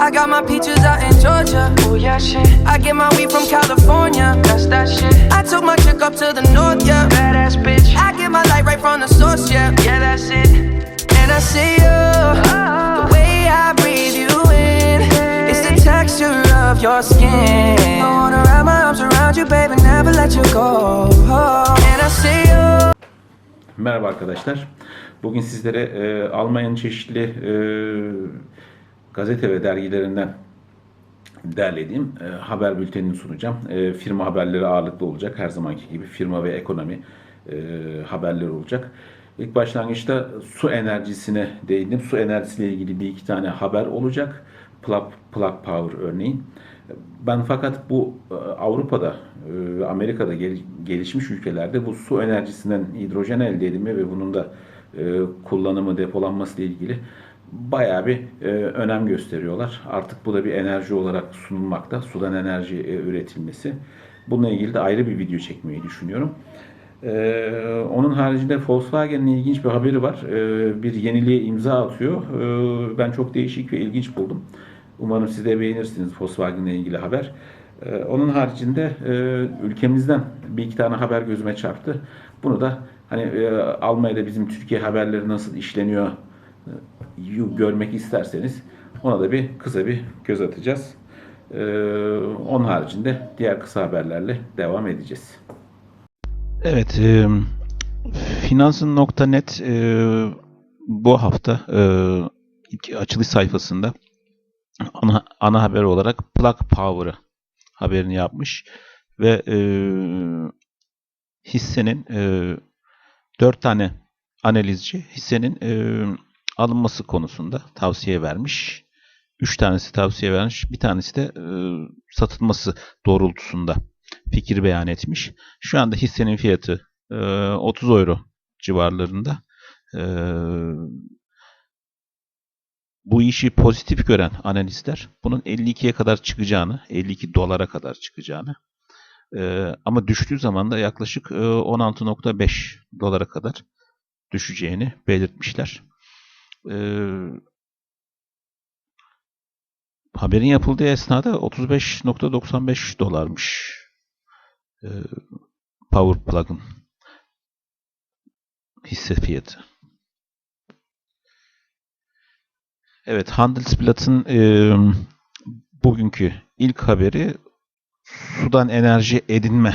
I got my peaches out in Georgia. Oh yeah, shit. I get my weed from California. That's that shit. I took my chick up to the north, yeah. Badass bitch. I get my light right from the source, yeah. Yeah, that's it. And I see you, the way I breathe you in. It's the texture of your skin. I wanna wrap my arms around you, baby, never let you go. And I see you. Merhaba arkadaşlar. Bugün sizlere e, Almanya'nın çeşitli e, gazete ve dergilerinden derlediğim e, haber bültenini sunacağım. E, firma haberleri ağırlıklı olacak. Her zamanki gibi firma ve ekonomi e, haberleri olacak. İlk başlangıçta su enerjisine değindim. Su enerjisiyle ilgili bir iki tane haber olacak. Plug, plug Power örneğin. Ben fakat bu e, Avrupa'da ve Amerika'da gel- gelişmiş ülkelerde bu su enerjisinden hidrojen elde edilme ve bunun da e, kullanımı, depolanması ile ilgili bayağı bir e, önem gösteriyorlar. Artık bu da bir enerji olarak sunulmakta. Sudan enerji e, üretilmesi. Bununla ilgili de ayrı bir video çekmeyi düşünüyorum. Ee, onun haricinde Volkswagen'in ilginç bir haberi var. Ee, bir yeniliğe imza atıyor. Ee, ben çok değişik ve ilginç buldum. Umarım siz de beğenirsiniz Volkswagen'le ilgili haber. Ee, onun haricinde e, ülkemizden bir iki tane haber gözüme çarptı. Bunu da hani e, Almanya'da bizim Türkiye haberleri nasıl işleniyor e, görmek isterseniz ona da bir kısa bir göz atacağız. Ee, onun haricinde diğer kısa haberlerle devam edeceğiz. Evet, e, Finansın.net e, bu hafta e, ilk açılış sayfasında ana, ana haber olarak Plug Power'ı haberini yapmış ve e, hissenin e, 4 tane analizci hissenin e, alınması konusunda tavsiye vermiş. 3 tanesi tavsiye vermiş, bir tanesi de e, satılması doğrultusunda fikir beyan etmiş. Şu anda hissenin fiyatı e, 30 euro civarlarında. E, bu işi pozitif gören analistler bunun 52'ye kadar çıkacağını, 52 dolara kadar çıkacağını ama düştüğü zaman da yaklaşık e, 16.5 dolara kadar düşeceğini belirtmişler. E, haberin yapıldığı esnada 35.95 dolarmış e, Power Plug'ın hisse fiyatı. Evet, Handelsblatt'ın e, bugünkü ilk haberi sudan enerji edinme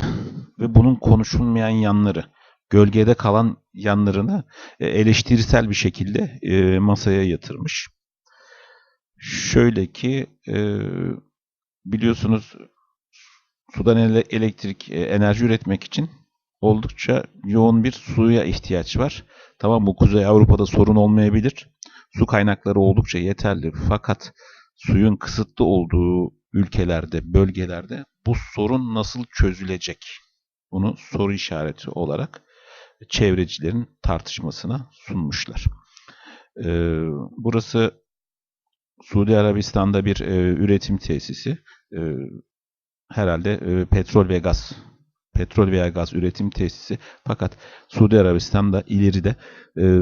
ve bunun konuşulmayan yanları, gölgede kalan yanlarını e, eleştirisel bir şekilde e, masaya yatırmış. Şöyle ki e, biliyorsunuz sudan ele- elektrik enerji üretmek için oldukça yoğun bir suya ihtiyaç var. Tamam bu Kuzey Avrupa'da sorun olmayabilir. Su kaynakları oldukça yeterli fakat suyun kısıtlı olduğu ülkelerde, bölgelerde bu sorun nasıl çözülecek? Bunu soru işareti olarak çevrecilerin tartışmasına sunmuşlar. Ee, burası Suudi Arabistan'da bir e, üretim tesisi. Ee, herhalde e, petrol ve gaz petrol veya gaz üretim tesisi fakat Suudi Arabistan'da ileride e,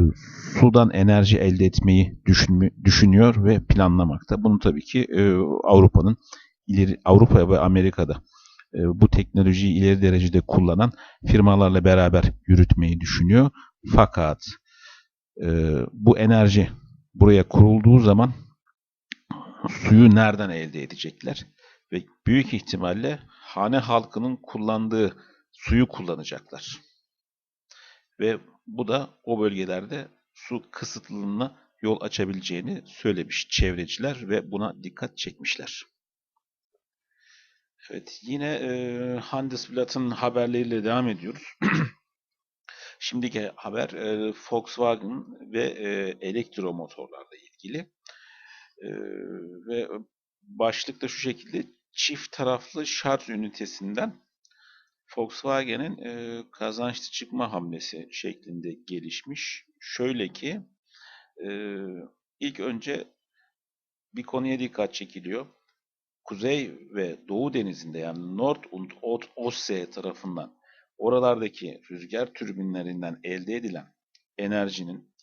sudan enerji elde etmeyi düşünmü- düşünüyor ve planlamakta. Bunu tabii ki e, Avrupa'nın ileri Avrupa ve Amerika'da e, bu teknolojiyi ileri derecede kullanan firmalarla beraber yürütmeyi düşünüyor. Fakat e, bu enerji buraya kurulduğu zaman suyu nereden elde edecekler? Ve büyük ihtimalle hane halkının kullandığı suyu kullanacaklar. Ve bu da o bölgelerde su kısıtlılığına yol açabileceğini söylemiş çevreciler ve buna dikkat çekmişler. Evet, yine e, Handelsblatt'ın haberleriyle devam ediyoruz. Şimdiki haber e, Volkswagen ve e, elektromotorlarla ilgili. E, ve başlıkta şu şekilde çift taraflı şarj ünitesinden Volkswagen'in e, kazançlı çıkma hamlesi şeklinde gelişmiş. Şöyle ki e, ilk önce bir konuya dikkat çekiliyor. Kuzey ve Doğu denizinde yani Nord und Ost- Ostsee tarafından oralardaki rüzgar türbinlerinden elde edilen enerjinin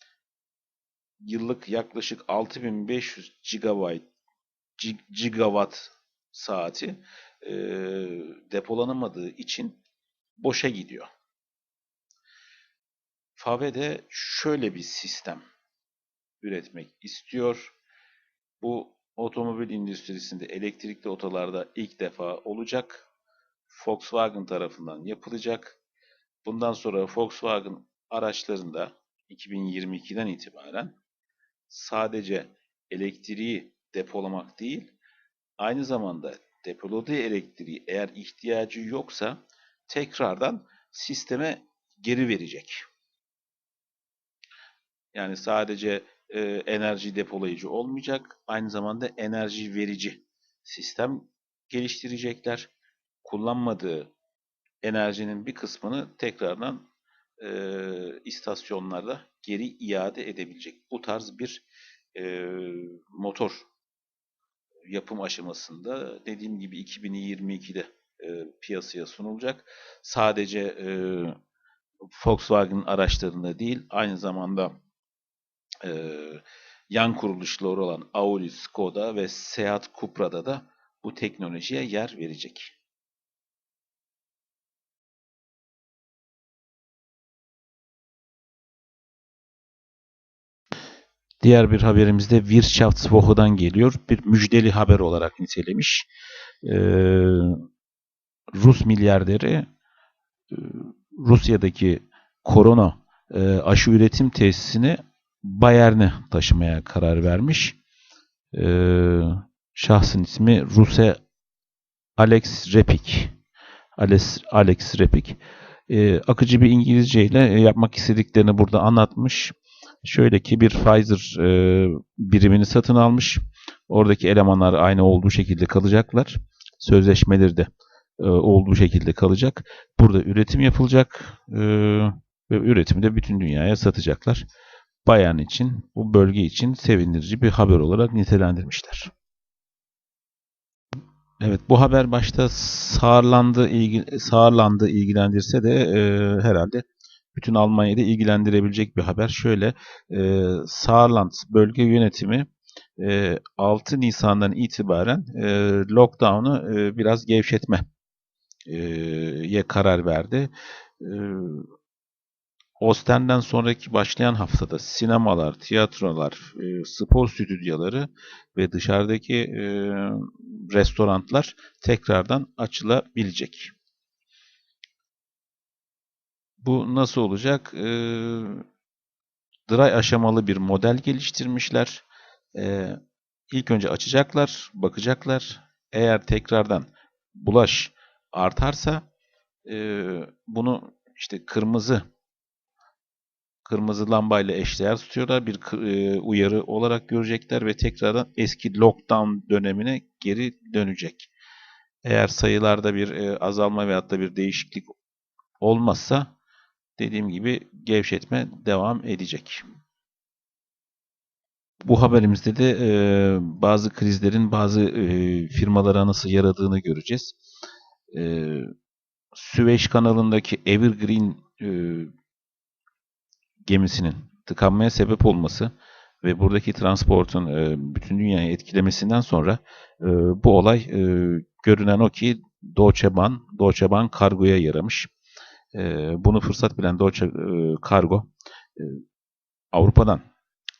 yıllık yaklaşık 6500 GB gi- gigawatt saati e, depolanamadığı için boşa gidiyor. Fave de şöyle bir sistem üretmek istiyor. Bu otomobil endüstrisinde elektrikli otolarda ilk defa olacak. Volkswagen tarafından yapılacak. Bundan sonra Volkswagen araçlarında 2022'den itibaren sadece elektriği depolamak değil, aynı zamanda depoladığı elektriği eğer ihtiyacı yoksa tekrardan sisteme geri verecek. Yani sadece e, enerji depolayıcı olmayacak, aynı zamanda enerji verici sistem geliştirecekler. Kullanmadığı enerjinin bir kısmını tekrardan e, istasyonlarda geri iade edebilecek. Bu tarz bir e, motor yapım aşamasında dediğim gibi 2022'de e, piyasaya sunulacak. Sadece e, Volkswagen araçlarında değil, aynı zamanda e, yan kuruluşları olan Audi, Skoda ve Seat Cupra'da da bu teknolojiye yer verecek. Diğer bir haberimizde Wirtschaftswochen'dan geliyor. Bir müjdeli haber olarak nitelemiş. Ee, Rus milyarderi Rusya'daki korona e, aşı üretim tesisini Bayern'e taşımaya karar vermiş. Ee, şahsın ismi Ruse Alex Repik. Alex, Alex Repik. Ee, akıcı bir İngilizce ile e, yapmak istediklerini burada anlatmış. Şöyle ki bir Pfizer e, birimini satın almış. Oradaki elemanlar aynı olduğu şekilde kalacaklar. Sözleşmeleri de e, olduğu şekilde kalacak. Burada üretim yapılacak e, ve üretimi de bütün dünyaya satacaklar. Bayan için, bu bölge için sevindirici bir haber olarak nitelendirmişler. Evet, bu haber başta sağırlandı, ilgi, sağırlandı ilgilendirse de e, herhalde bütün Almanya'da ilgilendirebilecek bir haber. Şöyle, e, Saarland bölge yönetimi e, 6 Nisan'dan itibaren e, lockdown'u e, biraz gevşetme e, ye karar verdi. E, Ostend'den sonraki başlayan haftada sinemalar, tiyatrolar, e, spor stüdyoları ve dışarıdaki e, restoranlar tekrardan açılabilecek. Bu nasıl olacak? E, dry aşamalı bir model geliştirmişler. İlk önce açacaklar, bakacaklar. Eğer tekrardan bulaş artarsa bunu işte kırmızı kırmızı lambayla eşdeğer tutuyorlar. Bir e, uyarı olarak görecekler ve tekrardan eski lockdown dönemine geri dönecek. Eğer sayılarda bir e, azalma veyahut da bir değişiklik olmazsa dediğim gibi gevşetme devam edecek. Bu haberimizde de e, bazı krizlerin bazı e, firmalara nasıl yaradığını göreceğiz. E, Süveyş kanalındaki Evergreen e, gemisinin tıkanmaya sebep olması ve buradaki transportun e, bütün dünyayı etkilemesinden sonra e, bu olay e, görünen o ki Deutsche Bahn, kargoya yaramış. E, bunu fırsat bilen Deutsche e, Kargo e, Avrupa'dan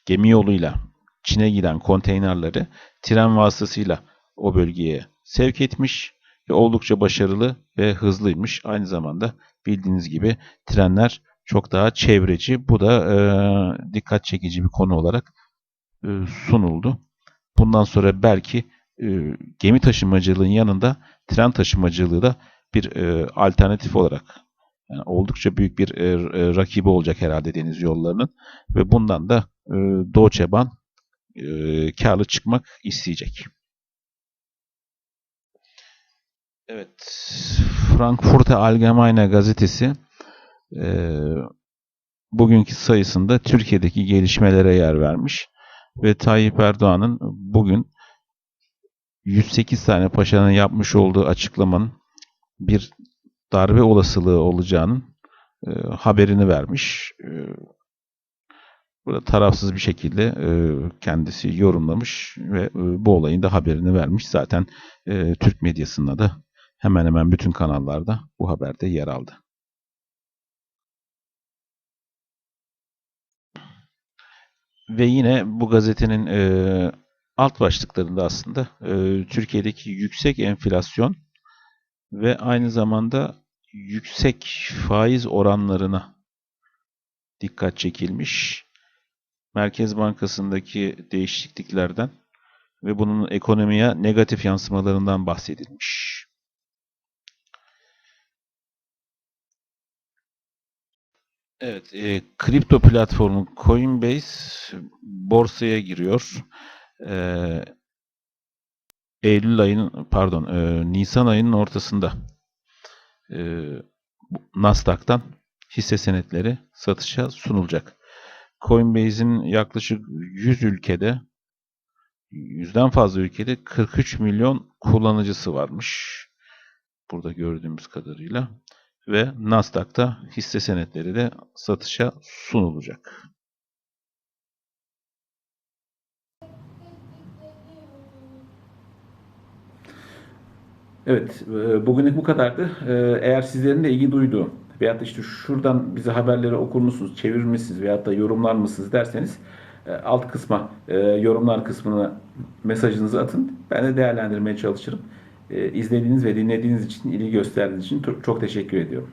gemi yoluyla Çin'e giden konteynerleri tren vasıtasıyla o bölgeye sevk etmiş ve oldukça başarılı ve hızlıymış. Aynı zamanda bildiğiniz gibi trenler çok daha çevreci. Bu da e, dikkat çekici bir konu olarak e, sunuldu. Bundan sonra belki e, gemi taşımacılığının yanında tren taşımacılığı da bir e, alternatif olarak yani oldukça büyük bir e, e, rakibi olacak herhalde deniz yollarının ve bundan da e, Deutsche Bahn e, karlı çıkmak isteyecek. Evet, Frankfurter Allgemeine gazetesi e, bugünkü sayısında Türkiye'deki gelişmelere yer vermiş ve Tayyip Erdoğan'ın bugün 108 tane paşanın yapmış olduğu açıklamanın bir darbe olasılığı olacağının e, haberini vermiş. E, Burada tarafsız bir şekilde e, kendisi yorumlamış ve e, bu olayın da haberini vermiş. Zaten e, Türk medyasında da hemen hemen bütün kanallarda bu haberde yer aldı. Ve yine bu gazetenin e, alt başlıklarında aslında e, Türkiye'deki yüksek enflasyon ve aynı zamanda yüksek faiz oranlarına dikkat çekilmiş. Merkez Bankası'ndaki değişikliklerden ve bunun ekonomiye negatif yansımalarından bahsedilmiş. Evet, e, kripto platformu Coinbase borsaya giriyor. E, Eylül ayının, pardon, e, Nisan ayının ortasında e, Nasdaq'tan hisse senetleri satışa sunulacak. Coinbase'in yaklaşık 100 ülkede, yüzden fazla ülkede 43 milyon kullanıcısı varmış. Burada gördüğümüz kadarıyla. Ve Nasdaq'ta hisse senetleri de satışa sunulacak. Evet, e, bugünlük bu kadardı. E, Eğer sizlerin de ilgi duyduğu veyahut da işte şuradan bize haberleri okur musunuz, çevirir misiniz veyahut da yorumlar mısınız derseniz e, alt kısma, yorumlar kısmına mesajınızı atın. Ben de değerlendirmeye çalışırım. E, İzlediğiniz ve dinlediğiniz için, ilgi gösterdiğiniz için çok teşekkür ediyorum.